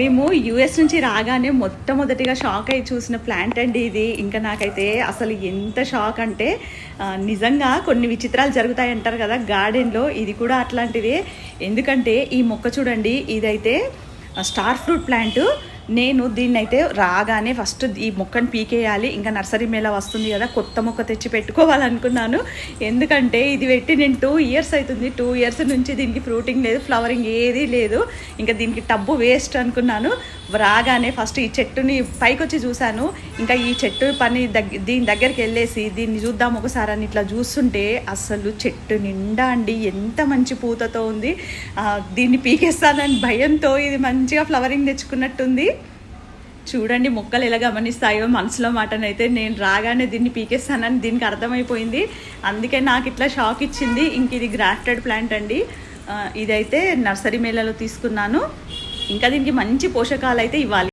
మేము యుఎస్ నుంచి రాగానే మొట్టమొదటిగా షాక్ అయి చూసిన ప్లాంట్ అండి ఇది. ఇంకా నాకైతే అసలు ఎంత షాక్ అంటే నిజంగా కొన్ని విచిత్రాలు జరుగుతాయి అంటారు కదా గార్డెన్లో ఇది కూడా అట్లాంటిదే. ఎందుకంటే ఈ మొక్క చూడండి ఇదైతే స్టార్ ఫ్రూట్ ప్లాంట్. నేను దీన్ని అయితే రాగానే ఫస్ట్ ఈ మొక్కను పీకేయాలి ఇంకా నర్సరీ మేళ వస్తుంది కదా కొత్త మొక్క తెచ్చి పెట్టుకోవాలనుకున్నాను. ఎందుకంటే ఇది పెట్టి నేను టూ ఇయర్స్ అవుతుంది. టూ ఇయర్స్ నుంచి దీనికి ఫ్రూటింగ్ లేదు ఫ్లవరింగ్ ఏదీ లేదు. ఇంకా దీనికి టబ్బు వేస్ట్ అనుకున్నాను. రాగానే ఫస్ట్ ఈ చెట్టుని పైకి వచ్చి చూశాను. ఇంకా ఈ చెట్టు పని దగ్గ దీని దగ్గరికి వెళ్ళేసి దీన్ని చూద్దాం ఒకసారి అని ఇట్లా చూస్తుంటే అసలు చెట్టు నిండా అండి ఎంత మంచి పూతతో ఉంది. దీన్ని పీకేస్తానని భయంతో ఇది మంచిగా ఫ్లవరింగ్ తెచ్చుకున్నట్టుంది. చూడండి మొక్కలు ఎలా గమనిస్తాయో మనసులో మాటనైతే నేను రాగానే దీన్ని పీకేస్తానని దీనికి అర్థమైపోయింది. అందుకే నాకు ఇట్లా షాక్ ఇచ్చింది. ఇంక ఇది గ్రాఫ్టెడ్ ప్లాంట్ అండి. ఇదైతే నర్సరీ మేళలో తీసుకున్నాను. ఇంకా దీనికి మంచి పోషకాలు అయితే ఇవ్వాలి.